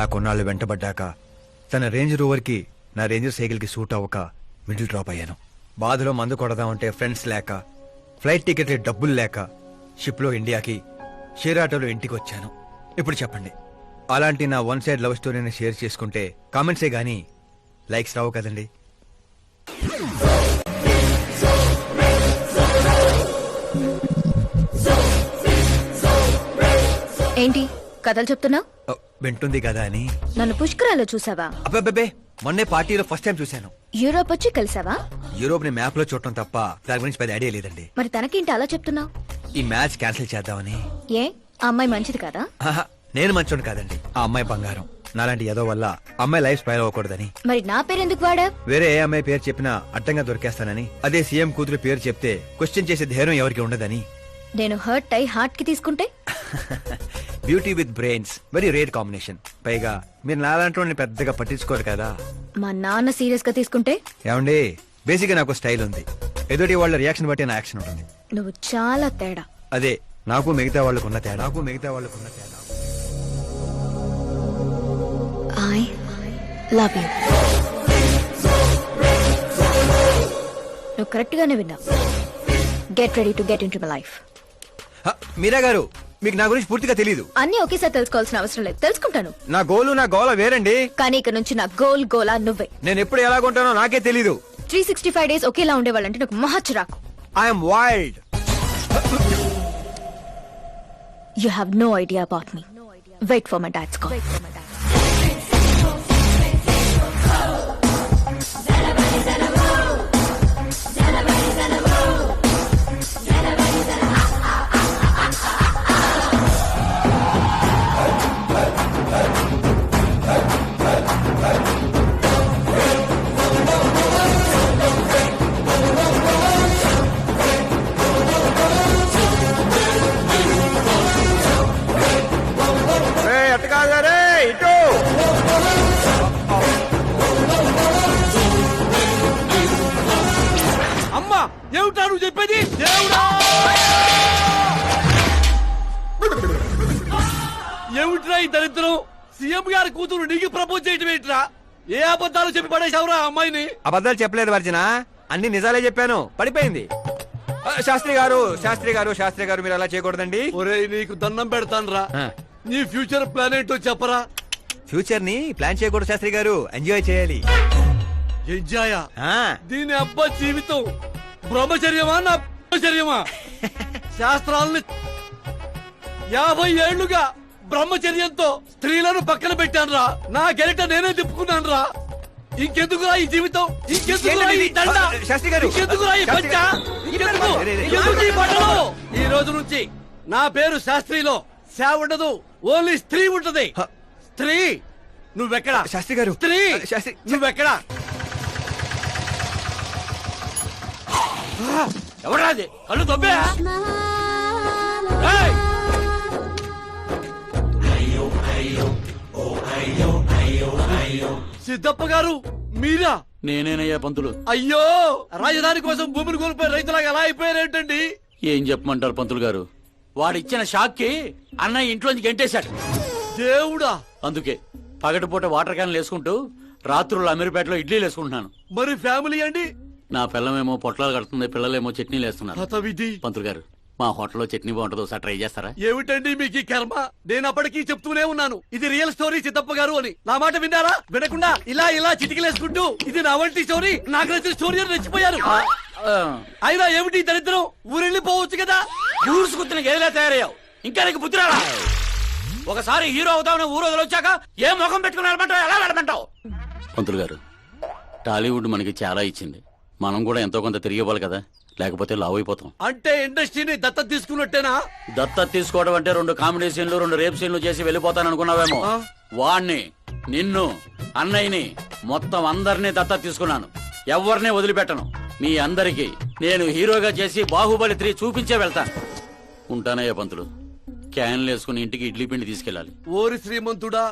అలా కొన్నాళ్ళు వెంటబడ్డాక తన రేంజ్ రోవర్కి నా రేంజర్ సైకిల్కి సూట్ అవ్వక మిడిల్ డ్రాప్ అయ్యాను. బాధలో మందు కొడదామంటే ఫ్రెండ్స్ లేక ఫ్లైట్ టికెట్ డబ్బులు లేక షిప్లో ఇండియాకి షేర్ ఆటోలో ఇంటికి వచ్చాను. ఇప్పుడు చెప్పండి అలాంటి నా వన్ సైడ్ లవ్ స్టోరీని షేర్ చేసుకుంటే కామెంట్సే గానీ లైక్స్ రావు కదండి. ఏంటి? కథలు చెప్తున్నావు? వింటుంది కదా అని. నన్ను పుష్కరాల్లో చూసావా? అబ్బే మొన్నే పార్టీలో ఫస్ట్ టైం చూశాను. యూరోప్ వచ్చి కలిసావా? యూరోప్ని మ్యాప్లో చూడటం తప్ప దాని గురించి పెద్ద ఐడియా లేదండి. మరి తనకేంటి అలా చెప్తున్నావు? ఈ మ్యాచ్ క్యాన్సిల్ చేద్దామని. ఏ? ఆ అమ్మాయి మంచిది కదా? ఆహా, నేను మంచోడు కాదండి. ఆ అమ్మాయి బంగారం. నాలాంటి ఏదో వల్ల అమ్మాయి లైఫ్ స్పైల్ అవ్వకూడదని. మరి నా పేరు ఎందుకు వాడా వేరే ఏ అమ్మాయి పేరు చెప్పినా అడ్డంగా దొరికేస్తానని అదే సీఎం కూతురు పేరు చెప్తే క్వశ్చన్ చేసే ధైర్యం ఎవరికి ఉండదని. నేను హర్ట్ అయి హార్ట్కి తీసుకుంటే? Beauty with brains very rare combination పైగా మీరు నాలాంటి పెద్దగా పట్టించుకోరు కదా. మా నాన్న సీరియస్గా తీసుకుంటే? ఏమండి బేసిక్గా నాకు స్టైల్ ఉంది. ఎదుటి వాళ్ళ రియాక్షన్ బట్టి నా యాక్షన్ ఉంటుంది. నువ్వు చాలా తేడా. అదే నాకు మిగతా వాళ్ళకున్న తేడా. నాకు మిగతా వాళ్ళకున్న తేడా. ఐ లవ్ యూ నువ్వు కరెక్ట్ గానే విన్నావు. Get ready to get into my life హ, మీరా గారు మీకు నా గురించి పూర్తిగా తెలియదు అన్ని ఒకేసారి తెలుసుకోవాల్సిన అవసరం లేదు. తెలుసుకుంటాను. నా గోలు నా గోల వేరండి. కానీ ఇక నుంచి నా గోల్ గోలా నువ్వే. నేను ఎప్పుడు ఎలాగుంటానో నాకే తెలీదు. త్రీ సిక్స్టీ ఫైవ్ డేస్ ఒకేలా ఉండేవాళ్ళంటే నాకు మహా చిరాకు. I'm wild you have no idea about me wait for my dad's call ఆ అమ్మాయిని? అబద్ధాలు చెప్పలేదు వర్జన అన్ని నిజాలే చెప్పాను. పడిపోయింది. ఆ, శాస్త్రి గారు శాస్త్రి గారు శాస్త్రి గారు మీరు అలా చేయకూడదండి. ఒరేయ్ నీకు దండం పెడతానురా. ఆ. నీ ఫ్యూచర్ ప్లాన్ ఏంటో చెప్పరా. ఫ్యూచర్ని ప్లాన్ చేయకూడదు శాస్త్రి గారు. ఎంజాయ్ చేయాలి. ఎంజాయా ఆ, దీని అబ్బా జీవితం. బ్రహ్మచర్యమా నా బ్రహ్మచర్యమా? శాస్త్రాలని యాభై ఏళ్ళుగా బ్రహ్మచర్యంతో స్త్రీలను పక్కన పెట్టాను రా నా గెలిట నేనే తిప్పుకున్నాను రా ఇంకెందుకురా ఈ జీవితం? ఇంకెందుకురా ఈ దండ? శాస్త్రి గారు. ఇంకెందుకురా ఈ పంచ? ఇంకెందుకు? ఈ బట్టలు ఈ రోజు నుంచి నా పేరు శాస్త్రిలో. శా ఉండదు ఓన్లీ స్త్రీ ఉంటది. స్త్రీ నువ్వెక్కడ? శాస్త్రి గారు. స్త్రీ శాస్త్రి- నువ్వెక్కడ? ఎవరాది కళ్ళు తొబ్బే సిద్ధప్ప గారు మీరా? నేనేనయ్యా పంతులు. అయ్యో రాజధాని కోసం భూమిని కోల్పోయి రైతులాగా ఎలా అయిపోయారేంటండి? ఏం చెప్పమంటారు పంతులు గారు? వాడిచ్చిన షాక్కి అన్నయ్య ఇంట్లోంచి గెంటేశాడు. దేవుడా! అందుకే పగటిపూట వాటర్ క్యాన్లు వేసుకుంటూ రాత్రులు అమీర్పేటలో ఇడ్లీలు వేసుకుంటున్నాను. మరి ఫ్యామిలీ అండి? నా పిల్లమేమో పొట్లాలు కడుతుంది పిల్లలేమో చట్నీలు వేస్తున్నారు. పంతులు గారు మా హోటల్లో చట్నీ బాగుంటుందో ఒకసారి ట్రై చేస్తారా? ఏమిటండి మీకు ఈ కర్మ? నేను అప్పటికీ చెప్తూనే ఉన్నాను. ఇది రియల్ స్టోరీ చిత్తప్ప గారు అని. నా మాట విన్నారా? వినకుండా ఇలా ఇలా చిటికలేసుకుంటూ ఇది నా వంటి స్టోరీ నాకు నచ్చిన స్టోరీ అని రెచ్చిపోయారు. అయినా ఏమిటి ఈ దరిద్రం? ఊరెళ్ళిపోవచ్చు కదా? ఊరుసుకుత్తిన గదిలా తయారయ్యావు? ఇంకా నీకు బుద్ధి రాలా? ఒకసారి హీరో అవుతామని ఊరు వదిలొచ్చాక ఏ ముఖం పెట్టుకుని వెళ్ళమంటావు ఎలా వెళ్ళమంటావు పంతులు గారు టాలీవుడ్ మనకి చాలా ఇచ్చింది. మనం కూడా ఎంతో కొంత తిరిగి ఇవ్వాలి కదా? లేకపోతే లావ్ అయిపోతాం. అంటే ఇండస్ట్రీని దత్తత తీసుకున్నట్టేనా? దత్తత తీసుకోవడం అంటే రెండు కామెడీ సీన్లు రెండు రేప్ సీన్లు చేసి వెళ్ళిపోతాను అనుకున్నావేమో? వాణ్ణి నిన్ను అన్నయ్యని మొత్తం అందరినీ దత్తత తీసుకున్నాను. ఎవరిని వదిలిపెట్టను. మీ అందరికి నేను హీరోగా చేసి బాహుబలి త్రీ చూపించే వెళ్తాను. ఉంటానయ్య పంతులు? క్యాన్లు వేసుకుని ఇంటికి ఇడ్లీ పిండి తీసుకెళ్ళాలి. ఓరి శ్రీమంతుడా.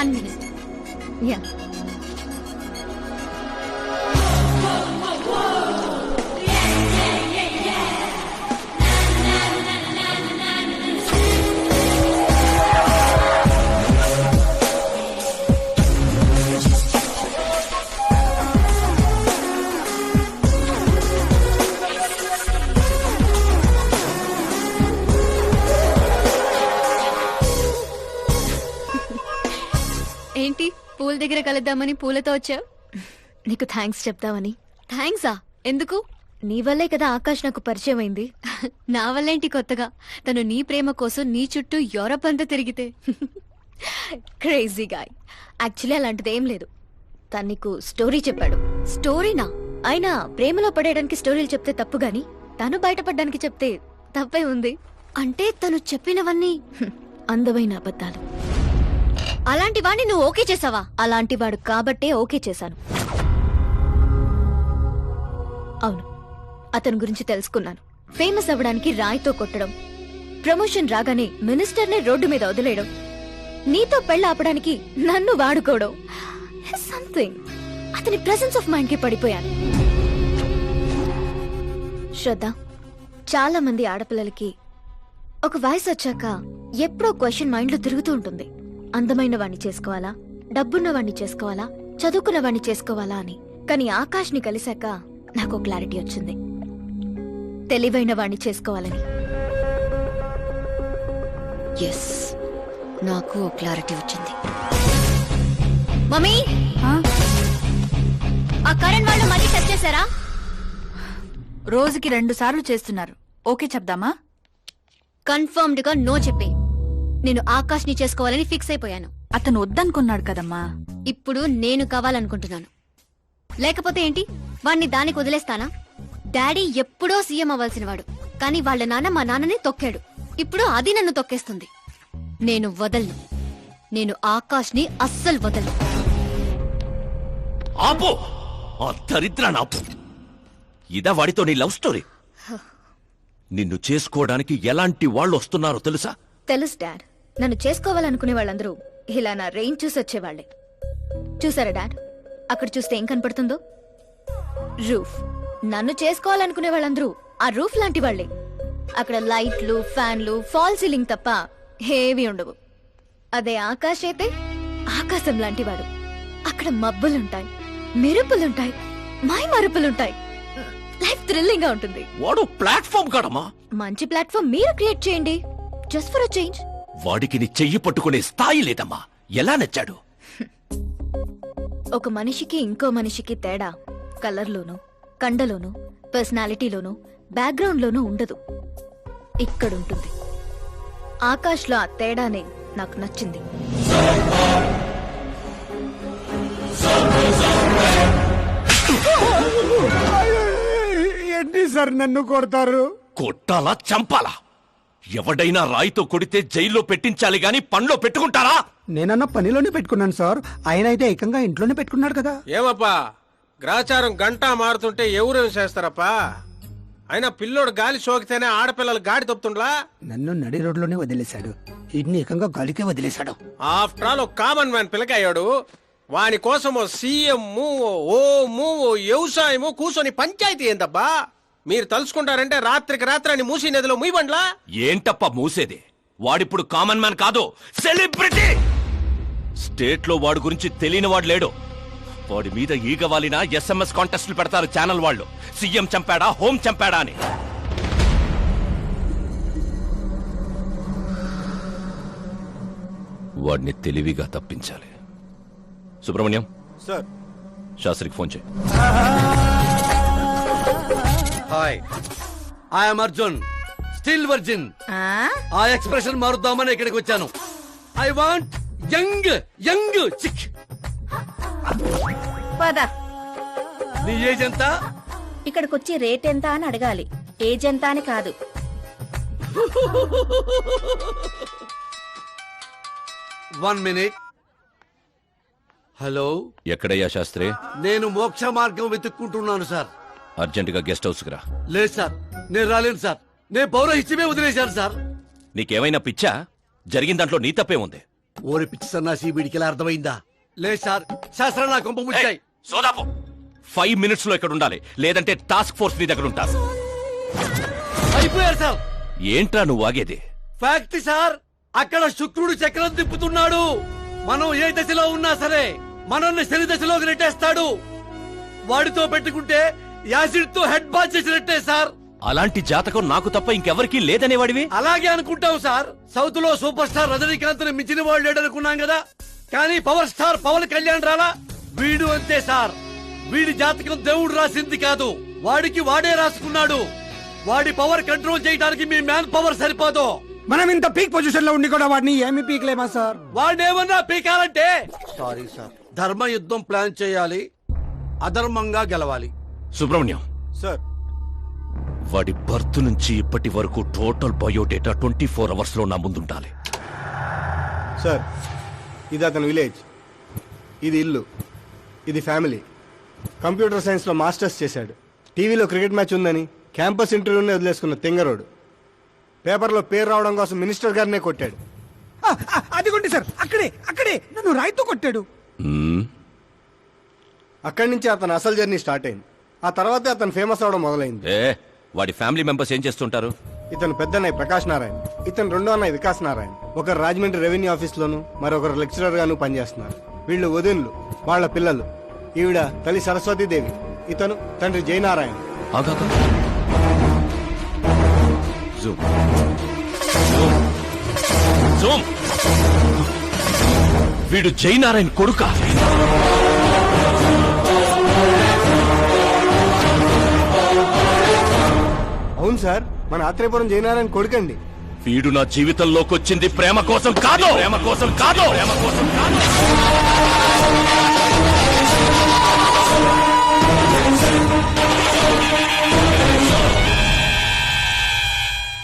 హాయ్ వన్ కలుద్దామని పూలతో వచ్చావు? నీకు థ్యాంక్స్ చెప్తామని థ్యాంక్సా? ఎందుకు? నీ వల్లే కదా ఆకాష్ నాకు పరిచయం అయింది. నా వల్లేంటి కొత్తగా? తను నీ ప్రేమ కోసం నీ చుట్టూ యూరప్ అంతా తిరిగితే. క్రేజీ గాయ్ యాక్చువల్లీ అలాంటిది ఏం లేదు. తను నీకు స్టోరీ చెప్పాడు. స్టోరీనా అయినా ప్రేమలో పడేయడానికి స్టోరీలు చెప్తే తప్పు గాని తను బయటపడడానికి చెప్తే తప్పే ఉంది. అంటే తను చెప్పినవన్నీ అందమైన అబద్ధాలు. అలాంటి వాడిని నువ్వు ఓకే చేసావా? అలాంటి వాడు కాబట్టే ఓకే చేశాను. అవును. అతని గురించి తెలుసుకున్నాను. ఫేమస్ అవ్వడానికి రాయితో కొట్టడం ప్రమోషన్ రాగానే మినిస్టర్ని రోడ్డు మీద వదిలేయడం నీతో పెళ్ళ ఆపడానికి నన్ను వాడుకోవడం. సంథింగ్ అతని ప్రెసెన్స్ ఆఫ్ మైండ్కి పడిపోయాను. శ్రద్ధ. చాలా మంది ఆడపిల్లలకి ఒక వయసు వచ్చాక ఎప్పుడో క్వశ్చన్ మైండ్లో తిరుగుతూ ఉంటుంది. అందమైన వాణ్ణి చేసుకోవాలా? డబ్బున్న వాణ్ణి చేసుకోవాలా? చదువుకున్న వాణ్ణి చేసుకోవాలా అని. కానీ ఆకాష్ని కలిశాక నాకు క్లారిటీ వచ్చింది. తెలివైన వాణ్ణి చేసుకోవాలని. ఎస్ నాకు క్లారిటీ వచ్చింది. మమ్మీ! ఆ? కరణ్ వాళ్ళు మళ్ళీ టచ్ చేశారా? రోజుకి రెండు సార్లు చేస్తున్నారు. ఓకే చెప్దామా? కన్ఫర్మ్డ్గా నో చెప్పే. నేను ఆకాష్ని చేసుకోవాలని ఫిక్స్ అయిపోయాను. అతను వద్దనుకున్నాడు కదమ్మా. ఇప్పుడు నేను కావాలనుకుంటున్నాను. లేకపోతే ఏంటి? వాణ్ణి దానికి వదిలేస్తానా? డాడీ ఎప్పుడో సీఎం అవ్వాల్సిన వాడు. కానీ వాళ్ళ నాన్న మా నాన్నని తొక్కాడు. ఇప్పుడు అది నన్ను తొక్కేస్తుంది. నేను వదలను. నేను ఆకాష్ని అస్సలు వదలను. ఆపు! ఆ దరిద్రాన్ని ఆపు ఇదా వాడితో నీ లవ్ స్టోరీ. నిన్ను చేసుకోవడానికి ఎలాంటి వాళ్ళు వస్తున్నారో తెలుసా? తెలుసు డాడ్. నన్ను చేసుకోవాలనుకునే వాళ్ళందరూ ఇలా నా రేంజ్ చూసి వచ్చేవాళ్ళే చూసారా డాడ్? అక్కడ చూస్తే ఏం కనపడుతుందో? రూఫ్. నన్ను చేసుకోవాలనుకునే వాళ్ళందరూ ఆ రూఫ్ లాంటి వాళ్ళే అక్కడ లైట్లు ఫ్యాన్లు ఫాల్ సీలింగ్ తప్ప ఏవి ఉండవు. అదే ఆకాశ్ అయితే ఆకాశం లాంటి వాడు. అక్కడ మబ్బులుంటాయి మెరుపులుంటాయి మై మరుపులుంటాయి లైఫ్ థ్రిల్లింగ్గా ఉంటుంది. వాడు ప్లాట్ఫామ్ మంచి ప్లాట్ఫామ్ మీరు క్రియేట్ చేయండి. జస్ట్ ఫర్ అ చేంజ్ వాడికి నీ చెయ్యి పట్టుకునే స్థాయి లేదమ్మా. ఎలా నచ్చాడు? ఒక మనిషికి ఇంకో మనిషికి తేడా కలర్లోనూ కండలోనూ పర్సనాలిటీలోనూ బ్యాక్గ్రౌండ్లోనూ ఉండదు. ఇక్కడుంటుంది. ఆకాష్లో ఆ తేడానే నాకు నచ్చింది. ఏంటి సార్ నన్ను కొడతారు? కొట్టాలా చంపాలా? ఎవడైనా రాయితో కొడితే జైల్లో పెట్టించాలి గాని పండ్లో పెట్టుకుంటారా? నేనన్న పనిలోనే పెట్టుకున్నాను సార్. ఆయన అయితే ఏకంగా ఇంట్లోనే పెట్టుకున్నాడు కదా. ఏమప్పా? గ్రాచారం గంట మారుతుంటే ఎవరేం చేస్తారప్పా? అయినా పిల్లోడు గాలి సోకితేనే ఆడపిల్లలు గాడి తప్పుతుండ్లా? నన్ను నడి రోడ్లోనే వదిలేశాడు. ఇన్ని ఏకంగా గాలికే వదిలేశాడు. ఆఫ్టర్ ఆల్ ఒక కామన్ మ్యాన్ పిల్లకయ్యాడు వాని కోసం ఓ సీఎం ఓ ఓము ఓ వ్యవసాయము కూర్చొని పంచాయతీ ఏందబ్బా? మీరు తలుచుకుంటారంటే రాత్రికి రాత్రి అని మూసి నదిలో ముయ్యబండ్లా ఏంటప్ప మూసేది? వాడిప్పుడు కామన్ మ్యాన్ కాదు సెలబ్రిటీ! స్టేట్లో వాడి గురించి తెలియని వాడు లేడు. వాడి మీద ఈగ వాలిన ఎస్ఎంఎస్ కాంటెస్ట్లు పెడతారు ఛానల్ వాళ్ళు. సీఎం చంపాడా హోం చంపాడా అని. వాడిని తెలివిగా తప్పించాలి. సుబ్రహ్మణ్యం సార్. శాస్త్రికి ఫోన్ చేయి. Hi. I'm Arjun still virgin ఆ? ఎక్స్ప్రెషన్ మారుద్దామని ఇక్కడికి వచ్చాను. I want young young chick పద. నీ ఏజ్ ఎంత? ఇక్కడికొచ్చి రేట్ ఎంత అని అడగాలి. ఏజ్ ఎంత అని కాదు. వన్ మినిట్ హలో ఎక్కడయ్యా శాస్త్రి? నేను మోక్ష మార్గం వెతుక్కుంటున్నాను సార్ అర్జెంటుగా గెస్ట్ హౌస్ రా. లేదు సార్ నేను రాలేను సార్. నేను పౌరహిత్యమే వదిలేశాను సార్. నీకేమైనా పిచ్చా? జరిగిన దాంట్లో నీ తప్పే ఉంది. ఓరి పిచ్చి సన్నాసి వీడికి ఇలా అర్థమైందా? లేదు సార్ శాస్త్రం నా కొంప ముచ్చాయి సోదాపు. ఫైవ్ మినిట్స్లో ఇక్కడ ఉండాలి. లేదంటే టాస్క్ ఫోర్స్ నీ దగ్గర ఉంటారు అయిపోయారు సార్. ఏంట్రా నువ్వు ఆగేది? ఫ్యాక్ట్ సార్ అక్కడ శుక్రుడు చక్రం తిప్పుతున్నాడు. మనం ఏ దశలో ఉన్నా సరే మనల్ని శని దశలోకి నెట్టేస్తాడు. వాడితో పెట్టుకుంటే యాసిడ్తో హెడ్ బాత్ చేసినట్టే సార్. అలాంటి జాతకం నాకు తప్ప ఇంకెవరికీ లేదనేవాడివి? అలాగే అనుకుంటాం సార్. సౌత్లో సూపర్ స్టార్ రజనీకాంత్ని మించిన వాడు లేడు అనుకున్నాం కదా. కానీ పవర్ స్టార్ పవన్ కళ్యాణ్ రాలా? వీడు అంతే సార్. వీడి జాతకం దేవుడు రాసింది కాదు. వాడికి వాడే రాసుకున్నాడు. వాడి పవర్ కంట్రోల్ చేయడానికి మీ మ్యాన్ పవర్ సరిపోదు. మనం ఇంత పీక్ పొజిషన్లో ఉండి కూడా వాడిని ఏమి పీక్లేమా సార్? వాడేమన్నా పీకాలంటే? Sorry sir. ధర్మ యుద్ధం ప్లాన్ చేయాలి అధర్మంగా గెలవాలి. సుబ్రహ్మణ్యం. సార్. వాడి బర్త్ నుంచి ఇప్పటి వరకు టోటల్ బయోడేటా ట్వంటీ ఫోర్ అవర్స్లో నా ముందుండాలి. సార్ ఇది అతని విలేజ్. ఇది ఇల్లు. ఇది ఫ్యామిలీ. కంప్యూటర్ సైన్స్లో మాస్టర్స్ చేశాడు. టీవీలో క్రికెట్ మ్యాచ్ ఉందని క్యాంపస్ ఇంటర్వ్యూనే వదిలేసుకున్న తెంగరోడు. పేపర్లో పేరు రావడం కోసం మినిస్టర్ గారినే కొట్టాడు. అదిగోండి సార్ అక్కడే అక్కడే. నన్ను రాయితో కొట్టాడు. అక్కడి నుంచి అతని అసలు జర్నీ స్టార్ట్ అయింది. ఆ తర్వాతే అతను ఫేమస్ అవడం మొదలైంది. ఏ వాడి ఫ్యామిలీ మెంబర్స్ ఏం చేస్తుంటారు? ఇతను పెద్ద అన్నయ్య ప్రకాష్ నారాయణ ఇతను రెండో అన్నయ్య వికాస్ నారాయణ. ఒకరు రాజమండ్రి రెవెన్యూ ఆఫీస్ లోను మరొకరు లెక్చరర్ గాను పనిచేస్తున్నారు. వీళ్ళు వదినులు వాళ్ళ పిల్లలు. ఈవిడ తల్లి సరస్వతీదేవి ఇతను తండ్రి జయనారాయణ. ఆగాక? జూమ్. జూమ్. జూమ్ వీడు జైనారాయణ కొడుక. అవును సార్ మన ఆత్రేయపురం జయనారాయణ కొడుకండి. వీడు నా జీవితంలోకి వచ్చింది ప్రేమ కోసం కాదు! ప్రేమ కోసం కాదు! ప్రేమ కోసం కాదు!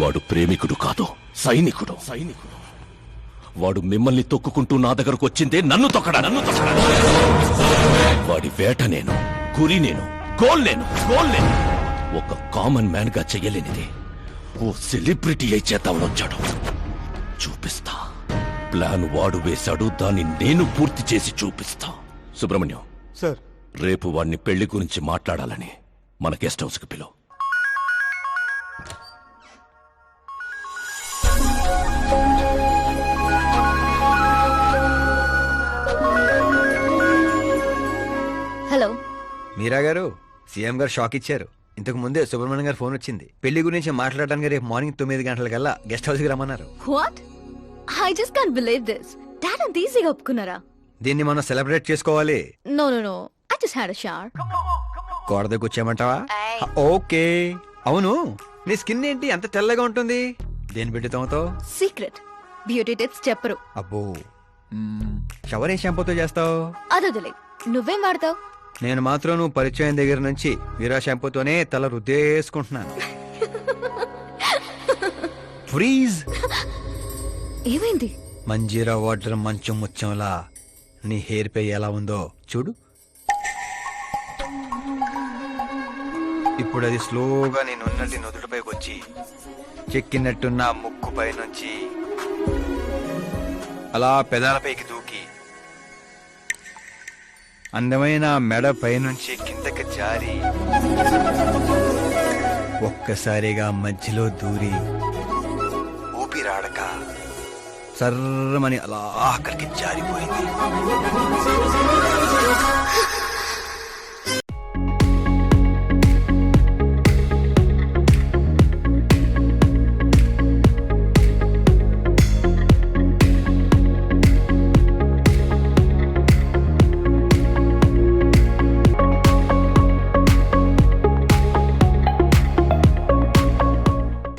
వాడు ప్రేమికుడు కాదు సైనికుడు. సైనికుడు వాడు మిమ్మల్ని తొక్కుకుంటూ నా దగ్గరకు వచ్చిందే నన్ను తొక్కడా నన్ను తొక్కడా వాడి వేట నేను గురి నేను గోల్ నేను గోల్ నేను. ఒక కామన్ మ్యాన్గా చెయ్యలేనిది. ఓ సెలబ్రిటీ అయి చేద్దామని వచ్చాడు. చూపిస్తా. ప్లాన్ వాడు వేశాడు దాన్ని నేను పూర్తి చేసి చూపిస్తా. సుబ్రహ్మణ్యం. సార్. రేపు వాడిని పెళ్ళి గురించి మాట్లాడాలని మన గెస్ట్ హౌస్కి పిలువు హలో. మీరా గారు సీఎం గారు షాక్ ఇచ్చారు. ఇంతకు ముందే సుబ్రహ్మణ్యం గారు ఫోన్ వచ్చింది. పెళ్ళి గురించి మాట్లాడడానికి రేపు మార్నింగ్ తొమ్మిది గంటలకల్లా గెస్ట్ హౌస్కి రమ్మన్నారు. What I just can't believe this dad అంత ఈజీగా ఒప్పుకున్నారా? దీన్ని మనం సెలబ్రేట్ చేసుకోవాలి. No no no I just had a SHAR గోడ దగ్గర కూర్చోమంటావా ఓకే. అవును. నీ స్కిన్ ఏంటి? అంత తెల్లగా ఉంటుంది. దేని పెట్టి తోమతో సీక్రెట్ బ్యూటీ టిప్స్ చెప్పరు. అబ్బో. షవర్ ఏ షాంపూతో చేస్తావు? అదొదిలే. నువ్వేం వాడతావు? నేను మాత్రం నువ్వు పరిచయం దగ్గర నుంచి వీరా షాంపూతోనే తల రుద్దేసుకుంటున్నాను. ఫ్రీజ్ ఏమైంది? మంజీరా వాటర్ మంచం ముచ్చంలా నీ హెయిర్ పై ఎలా ఉందో చూడు. ఇప్పుడు అది స్లోగా నేను ఉన్నట్టు నుదుటిపైకి వచ్చి చెక్కినట్టున్న ముక్కు పై నుంచి అలా పెదాలపైకి దూకి అందమైన మెడ పైనుంచి కిందకి జారి ఒక్కసారిగా మధ్యలో దూరి ఊపిరాడక సర్రమని అలా అక్కడికి జారిపోయింది.